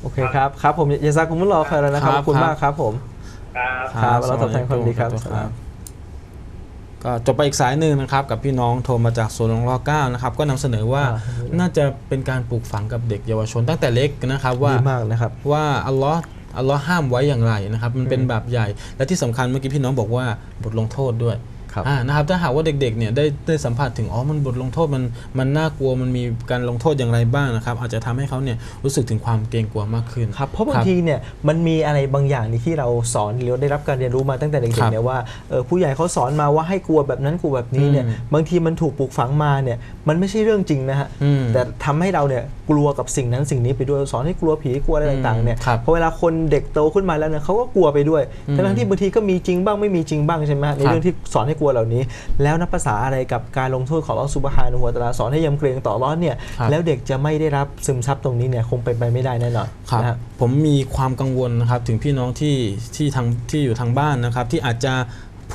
โอเคครับครับผมยาซากุมุลลอฮ์ครับนะครับขอบคุณมากครับผมครับครับเราตอบแทนความดีครับครับก็จบไปอีกสายหนึ่งนะครับ กับพี่น้องโทรมาจากโซนรอเก้านะครับ ก็นำเสนอว่าอ่าน่าจะเป็นการปลูกฝังกับเด็กเยาวชนตั้งแต่เล็กนะครับ ว่าดีมากนะครับว่าอัลลอฮ์อัลลอฮ์ห้ามไว้อย่างไรนะครับ มันเป็นแบบใหญ่และที่สำคัญเมื่อกี้พี่น้องบอกว่าบทลงโทษด้วยครับอ่า นะครับถ้าหากว่าเด็กๆเนี่ยได้ได้สัมผัสถึงอ๋อมันบทลงโทษมันมันน่ากลัวมันมีการลงโทษอย่างไรบ้างนะครับอาจจะทำให้เขาเนี่ยรู้สึกถึงความเกรงกลัวมากขึ้นครับเพราะบางทีเนี่ยมันมีอะไรบางอย่างนี่ที่เราสอนหรือได้รับการเรียนรู้มาตั้งแต่เด็ครักๆบเนี่ยว่าเออผู้ใหญ่เขาสอนมาว่าให้กลัวแบบนั้นกลัวแบบนี้เนี่ยอืมบางทีมันถูกปลูกฝังมาเนี่ยมันไม่ใช่เรื่องจริงนะฮะอืมแต่ทำให้เราเนี่ยกลัวกับสิ่งนั้นสิ่งนี้ไปด้วยสอนให้กลัวผีกลัวอะไรต่างๆเนี่ยครับพอเวลาคนเด็กโตขึ้นมาแล้วเนี่ยเขาก็กลัวไปด้วยอืมทั้งๆที่บางทีก็มีจริงบ้างไม่มีจริงบ้างใช่ไหมฮะในครับเรื่องที่สอนให้กลัวเหล่านี้ แล้วนับภาษาอะไรกับการลงโทษของอัลลอฮฺซุบฮานะฮูวะตะอาลาสอนให้ยำเกรงต่ออัลเลอฮ์เนี่ยครับแล้วเด็กจะไม่ได้รับซึมซับตรงนี้เนี่ยคงเป็นไปไม่ได้แน่นอนครับนะฮะผมมีความกังวลนะครับถึงพี่น้องที่ที่ทางที่อยู่ทางบ้านนะครับที่อาจจะ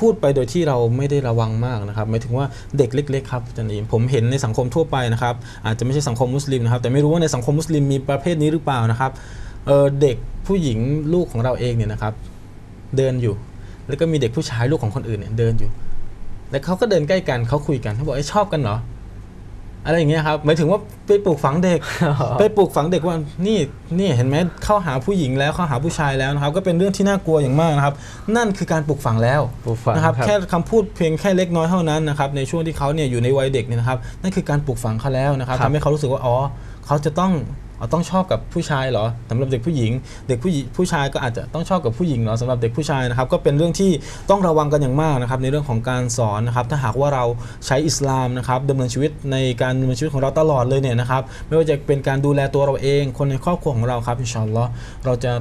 พูดไปโดยที่เราไม่ได้ระวังมากนะครับหมายถึงว่าเด็กเล็กๆครับอาจันอีมผมเห็นในสังคมทั่วไปนะครับอาจจะไม่ใช่สังคมมุสลิมนะครับ แต่ไม่รู้ว่าในสังคมมุสลิมมีประเภทนี้หรือเปล่านะครับเออเด็กผู้หญิงลูกของเราเองเนี่ยนะครับ เดินอยู่ แล้วก็มีเด็กผู้ชายลูกของคนอื่นเนี่ยเดินอยู่ แล้วเขาก็เดินใกล้กันเขาคุยกันเขาบอกไอ้ยชอบกันเหรออะไรอย่างเงี้ยครับหมายถึงว่าไปปลูกฝังเด็ก ไปปลูกฝังเด็กว่านี่นี่เห็นไหมเข้าหาผู้หญิงแล้วเข้าหาผู้ชายแล้วนะครับ ก็เป็นเรื่องที่น่ากลัวอย่างมากนะครับ นั่นคือการปลูกฝังแล้วปลูกฝังนะครับครับ แค่คำพูดเพียงแค่เล็กน้อยเท่านั้นนะครับ ในช่วงที่เขาเนี่ยอยู่ในวัยเด็กเนี่ยนะครับ นั่นคือการปลูกฝังเขาแล้วนะครับครับทำให้เขารู้สึกว่าอ๋อเขาจะต้อง อ๋อต้องชอบกับผู้ชายเหรอสำหรับเด็กผู้หญิง เด็กผู้ผู้ชายก็อาจจะต้องชอบกับผู้หญิงเหรอสำหรับเด็กผู้ชายนะครับก็เป็นเรื่องที่ต้องระวังกันอย่างมากนะครับในเรื่องของการสอนนะครับถ้าหากว่าเราใช้อิสลามนะครับดำเนินชีวิตในการดำเนินชีวิตของเราตลอดเลยเนี่ยนะครับไม่ว่าจะเป็นการดูแลตัวเราเอง คนในครอบครัวของเราครับอินชาอัลลอฮ์เราจะ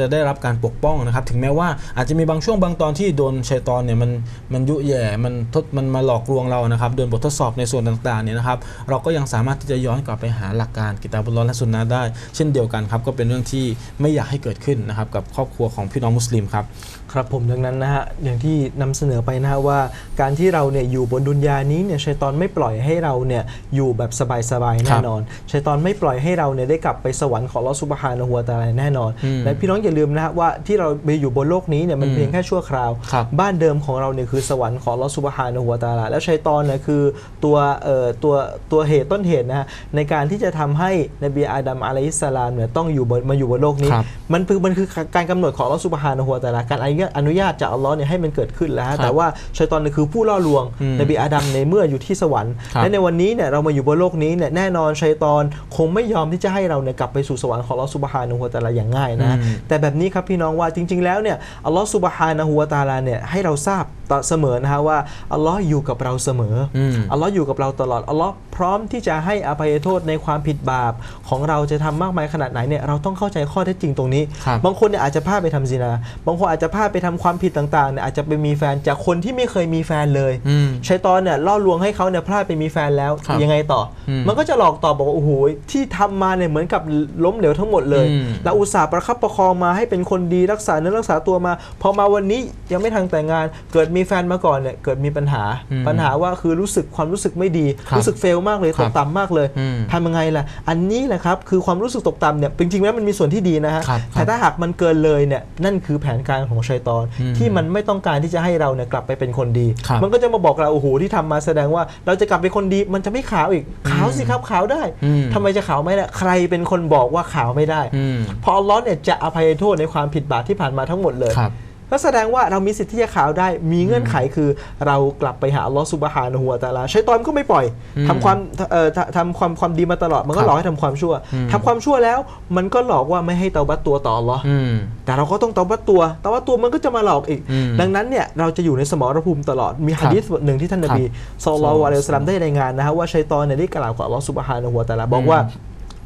จะได้รับการปกป้องนะครับ ถึงแม้ว่าอาจจะมีบางช่วงบางตอนที่โดนชัยตอนเนี่ยมันมันยุแย่มันทดมันมาหลอกลวงเรานะครับโดนบททดสอบในส่วนต่างๆเนี่ยนะครับ เราก็ยังสามารถที่จะย้อนกลับไปหาหลักการกิตาบุลลอฮ์และสุนนะได้ เช่นเดียวกันครับก็เป็นเรื่องที่ไม่อยากให้เกิดขึ้นนะครับกับครอบครัวของพี่น้องมุสลิมครับ ครับผมดังนั้นนะฮะอย่างที่นำเสนอไปนะฮะว่า การที่เราเนี่ยอยู่บนดุนยานี้เนี่ยชัยตอนไม่ปล่อยให้เราเนี่ยอยู่แบบสบายๆครัแน่บนอนชัยตอนไม่ปล่อยให้เราเนี่ยได้กลับไปสวรรค์ของอัลลอฮฺซุบฮานะฮูวะตะอาลาแน่นอนอืมและพี่น้องอย่าลืมนะฮะว่าที่เราไปอยู่บนโลกนี้เนี่ยมันอืมเพียงแค่ชั่วคราวครับบ้านเดิมของเราเนี่ยคือสวรรค์ของอัลลอฮฺซุบฮานะฮูวะตะอาลาแล้วชัยตอนเนี่ยคือตัวเอ่อตัวตัวเหตุต้นเหตุนะฮะในการที่จะทำให้นบีอาดัมอะลัยฮิสสลามเนี่ยต้องอยู่บนมาอยู่บนโลกนี้ครับมันคือมันคือการกำหนดของอัลลอฮฺซุบฮานะฮูวะตะอาลาการอนุญาตอนุญาตจากอัลลอฮ์เนี่ยให้มันเกิดขึ้นแล้วฮะครับแต่ว่าชัยตอนเนี่ยคือผู้ล่อลวงอืมนบีอาดัมในเมื่ออยู่ที่สวรรค์ครับและในวันนี้เนี่ยเรามาอยู่บนโลกนี้เนี่ยแน่นอนชัยตอนคงไม่ยอมที่จะให้เราเนี่ยกลับไปสู่สวรรค์ของอัลลอฮฺซุบฮานะฮูวะตะอาลาอย่างง่ายนะอืมแต่แบบนี้ครับพี่น้องว่าจริง ๆ แล้วเนี่ยอัลลอฮฺซุบฮานะฮูวะตะอาลาเนี่ยให้เราทราบต่อเสมอนะฮะว่าอัลลอฮ์อยู่กับเราเสมอออืมอัลลอฮ์อยู่กับเราตลอดอัลลอฮ์พร้อมที่จะให้อภัยโทษในความผิดบาปของเราจะทำมากมายขนาดไหนเนี่ยเราต้องเข้าใจข้อเท็จจริงตรงนี้ครับบางคนเนี่ยอาจจะพลาดไปทำซินา บางคนอาจจะพลาดไปทำความผิดต่างๆเนี่ยอาจจะไปมีแฟนจากคนที่ไม่เคยมีแฟนเลยอืมชัยตอนเนี่ยล่อลวงให้เขาเนี่ยพลาดไปมีแฟนแล้วครับยังไงต่ออมมันก็จะหลอกต่อบอกว่าโอ้โหที่ทำมาเนี่ยเหมือนกับล้มเหลวทั้งหมดเลยอืมเราอุตส่าห์ประคับประคองมาให้เป็นคนดีรักษาเนื้อรักษาตัวมา พอมาวันนี้ยังไม่ทันแต่งงาน เกิดมีแฟนมาก่อนเนี่ยเกิดมีปัญหาอืมปัญหาว่าคือรู้สึกความรู้สึกไม่ดีครับรู้สึกเฟลมากเลยครัตบกต่ำมากเลยอืมทำยังไงล่ะ อันนี้แหละครับคือความรู้สึกตกต่ำเนี่ยจริงๆแล้วมันมีส่วนที่ดีนะฮะครับแต่ถ้าหากมันเกินเลยเนี่ยนั่นคือแผนการของชัยตอนอืมที่มันไม่ต้องการที่จะให้เราเนี่ยกลับไปเป็นคนดีครับมันก็จะมาบอกเราโอ้โหที่ทำมาแสดงว่า เราจะกลับเป็นคนดีมันจะไม่ขาวอีกขาวสิครับขาวได้อืมทำไมจะขาวไม่ได้ใครเป็นคนบอกว่าขาวไม่ได้อืมเพออัลลอฮ์เนี่ยจะอภัยโทษในความผิดบาปที่ผ่านมาทั้งหมดเลยครับ ก็แสดงว่าเรามีสิทธิ์ที่จะขาวได้ มีเงื่อนไขคือเรากลับไปหาอัลลอฮ์ซุบฮานะฮูวะตะอาลาชัยตอนก็ไม่ปล่อยอืมทำความเอ่อทำทำความความดีมาตลอดมันคก็รับหลอกให้ทำความชั่วอืมทำความชั่วแล้ว มันก็หลอกว่าไม่ให้เตาบัตตัวต่ออัลลอฮ์อืมแต่เราก็ต้องเตาบัตตัวเตาบัตตัวมันก็จะมาหลอกอีกอืมดังนั้นเนี่ยเราจะอยู่ในสมรภูมิตลอดมีฮะดีษบทหนึ่งที่ท่านนบีครับศ็อลลัลลอฮุอะลัยฮิวะซัลลัมได้รายงานนะฮะว่าชัยตอนเนี่ยได้กล่าวกับอัลลอฮ์ซุบฮานะฮูวะตะอาลาบอกว่า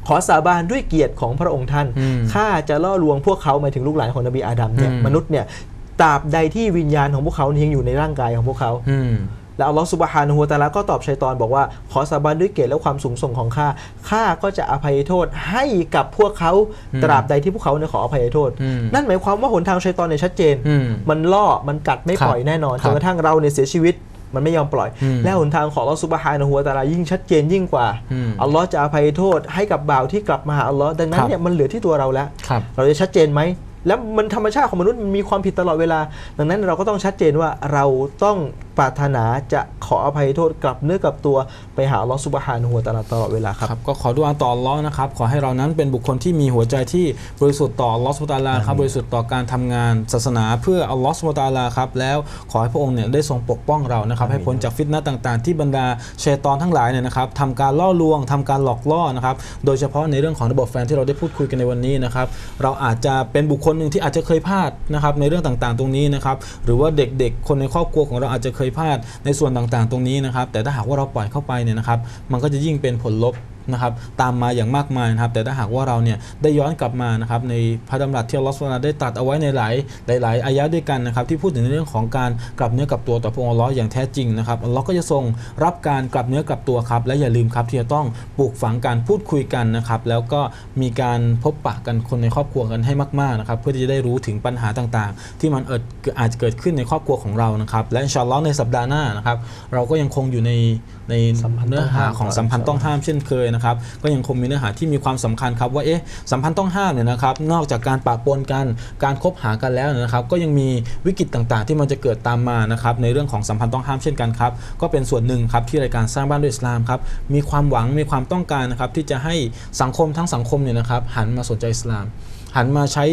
ขอสาบานด้วยเกียรติของพระองค์ท่านอืมข้าจะล่อลวงพวกเขาหมายถึงลูกหลานของนบีอาดัมเนี่ยอืมมนุษย์เนี่ย ตราบใดที่วิญญาณของพวกเขายังอยู่ในร่างกายของพวกเขาอืมแล้วอัลลอฮฺสุบฮานะฮูวะตะอาลาก็ตอบชัยตอนบอกว่า ขอสาบานด้วยเกียรติและความสูงส่งของข้าข้าก็จะอภัยโทษให้กับพวกเขาอืมตราบใดที่พวกเขาเนี่ยขออภัยโทษอืมนั่นหมายความว่าหนทางชัยตอนเนี่ยชัดเจนอืมมันล่อมันกัดไม่ครับปล่อยแน่นอนครัจบนกระทั่งเราเนี่ยเสียชีวิตมันไม่ยอมปล่อยอืมและหนทางของอัลลอฮฺสุบฮานะฮูวะตะอาลายิ่งชัดเจนยิ่งกว่าอืมอัลลอฮ์จะอภัยโทษให้กับบ่าวที่กลับมาหาอัลลอฮ์ดังนั้คนรับเนี่ยมันเหลือที่ตัวเราแล้วครับเราจะชัดเจนไหม แล้วมันธรรมชาติของมนุษย์มันมีความผิดตลอดเวลา ดังนั้นเราก็ต้องชัดเจนว่าเราต้องปรารถนาจะขออภัยโทษกลับเนื้อกลับตัวไปหาอัลลอฮ์ซุบฮานะฮูวะตะอาลาตลอดเวลาครับครับก็ขอดุอาต่ออัลเลอฮ์นะครับ ขอให้เรานั้นเป็นบุคคลที่มีหัวใจที่บริสุทธิ์ต่ออัลลอฮ์สุบฮานะฮูวะตะอาลาครับ บริสุทธิ์ต่อการทำงานศาสนาเพื่ออัลลอฮ์สุบฮานะฮูวะตะอาลาครับ แล้วขอให้พระองค์เนี่ยได้ทรงปกป้องเรานะครับ ให้พ้นจากฟิตนะห์ต่างๆ ที่บรรดาชัยตอนทั้งหลายเนี่ยนะครับทำการล่อลวงทำการหลอกล่อนะครับ โดยเฉพาะในเรื่องของระบบแฟนที่เราได้พูดคุยกันในวันนี้นะครับ เราอาจจะเป็นบุคคลหนึ่งที่อาจจะเคยพลาดนะครับในเรื่องต่างๆ ตรงนี้นะครับ หรือว่าเด็กๆ คนในครอบครัวของเราอาจจะเคยพลาดในส่วนต่างๆ ตรงนี้นะครับ แต่ถ้าหากว่าเราปล่อยเข้าไปเนี่ยนะครับ มันก็จะยิ่งเป็นผลลบ นะครับตามมาอย่างมากมายนะครับแต่ถ้าหากว่าเราเนี่ยได้ย้อนกลับมานะครับในพระดำรัสที่ลอสุบฮานาลาได้ตัดเอาไว้ในหลายหลายอายะด้วยกันนะครับที่พูดถึงในเรื่องของการกลับเนื้อกลับตัวต่อพระองค์อัลออย่างแท้จริงนะครับอัลอก็จะทรงรับการกลับเนื้อกลับตัวครับและอย่าลืมครับที่จะต้องปลูกฝังการพูดคุยกันนะครับแล้วก็มีการพบปะกันคนในครอบครัวกันให้มากๆนะครับเพื่อที่จะได้รู้ถึงปัญหาต่างๆ ที่มันเอิดอาจจะเกิดขึ้นในครอบครัวของเรานะครับและอินชาอัลลอฮ์ในสัปดาห์หน้านะครับเราก็ยังคงอยู่ในในเนื้อหาของสัมพันธ์ต้องห้ามเช่นเคยนะครับก็ยังคงมีเนื้อหาที่มีความสำคัญครับว่าเอ๊ะสัมพันธ์ต้องห้ามเนี่ยนะครับนอกจากการปะปนกันการคบหากันแล้วนะครับก็ยังมีวิกฤตต่างๆ ที่มันจะเกิดตามมานะครับในเรื่องของสัมพันธ์ต้องห้ามเช่นกันครับก็เป็นส่วนหนึ่งครับที่รายการสร้างบ้านด้วยอิสลามครับมีความหวังมีความต้องการนะครับที่จะให้สังคมทั้งสังคมเนี่ยนะครับหันมาสนใจอิสลามหันมาใช้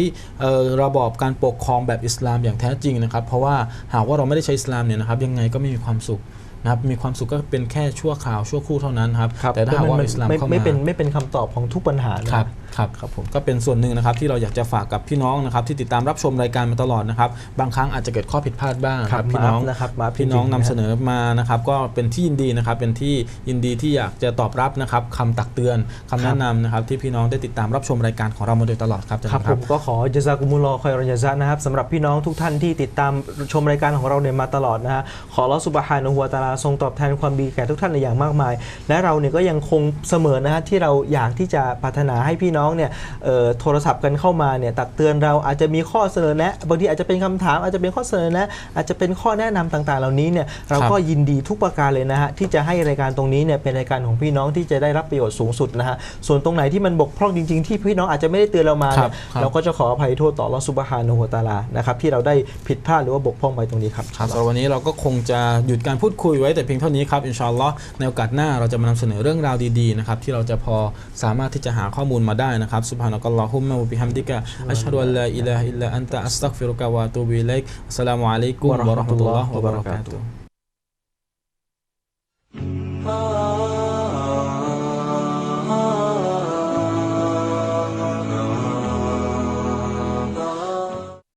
ระบอบการปกครองแบบอิสลามอย่างแท้จริงนะครับ เพราะว่าหากว่าเราไม่ได้ใช้อิสลามเนี่ยนะครับยังไงก็ไม่มีความสุข นะครับมีความสุขก็เป็นแค่ชั่วคราวชั่วครู่เท่านั้นครับ แต่ถ้าหากว่าไม่อิสลามไม่เข้าไม่มาเป็นไม่เป็นคำตอบของทุกปัญหานะครับ ครับครับผมก็เป็นส่วนหนึ่งนะครับที่เราอยากจะฝากกับพี่น้องนะครับที่ติดตามรับชมรายการมาตลอดนะครับบางครั้งอาจจะเกิดข้อผิดพลาดบ้างครับพี่น้องมานะครับมาพี่น้องจริงๆนำนะเสนอมานะครับก็เป็นที่ยินดีนะครับเป็นที่ยินดีที่อยากจะตอบรับนะครับคำตักเตือนคำแนะนำนะครับที่พี่น้องได้ติดตามรับชมรายการของเรามาโดยตลอดครับอาจาย์ครับผมก็ขอจซากุมุลลอฮ์คอยรอนยาซะนะครับสำหรับพี่น้องทุกท่านที่ติดตามชมรายการของเราเนี่ยมาตลอดนะฮะขออัลลอฮ์สุบฮานะฮูวะตะอาลาทรงตอบแทนความดีแก่ทุกท่านในอย่างมากมาย และเราเนี่ยก็ยังคงเสมอนะฮะที่เราอยากที่จะปรารถนาให้พี่น้องเนี่ยเอ่อโทรศัพท์กันเข้ามาเนี่ยตักเตือนเราอาจจะมีข้อเสนอแนะบางทีอาจจะเป็นคำถาม อาจจะเป็นข้อเสนอแนะอาจจะเป็นข้อแนะนำต่างๆ เหล่านี้เนี่ยเราก็ยินดีทุกประการเลยนะฮะที่จะให้รายการตรงนี้เนี่ยเป็นรายการของพี่น้องที่จะได้รับประโยชน์สูงสุดนะฮะส่วนตรงไหนที่มันบกพร่องจริง ๆ ที่พี่น้องอาจจะไม่ได้เตือนเรามาครัเนี่ยบครับเราก็จะขออภัยโทษต่ออัลลอฮ์ซุบฮานะฮูวะตะอาลานะครับที่เราได้ผิดพลาดหรือว่าบกพร่องไปตรงนี้ครับครับสำหรับวันนี้เราก็คงจะหยุดการพูดคุยไว้แต่เพียงเท่านี้ครับอินชาอัลลอฮ์ในโอกาสหน้าเราจะมานำเสนอเรื่องราวดีๆนะครับที่เราจะพอสามารถที่จะหาข้อมูลมาได้นะครับซุบฮานะกัลลอฮุมมะวะบิฮัมดิกะอัชฮะดุอัลลาอิลาฮะอิลลัอันตะอัสตัฆฟิรุกะวะอะตูบิอิลัยกอัสสลามุอะลัยกุมวะเราะห์มะตุลลอฮ์วะบะเราะกาตุฮ์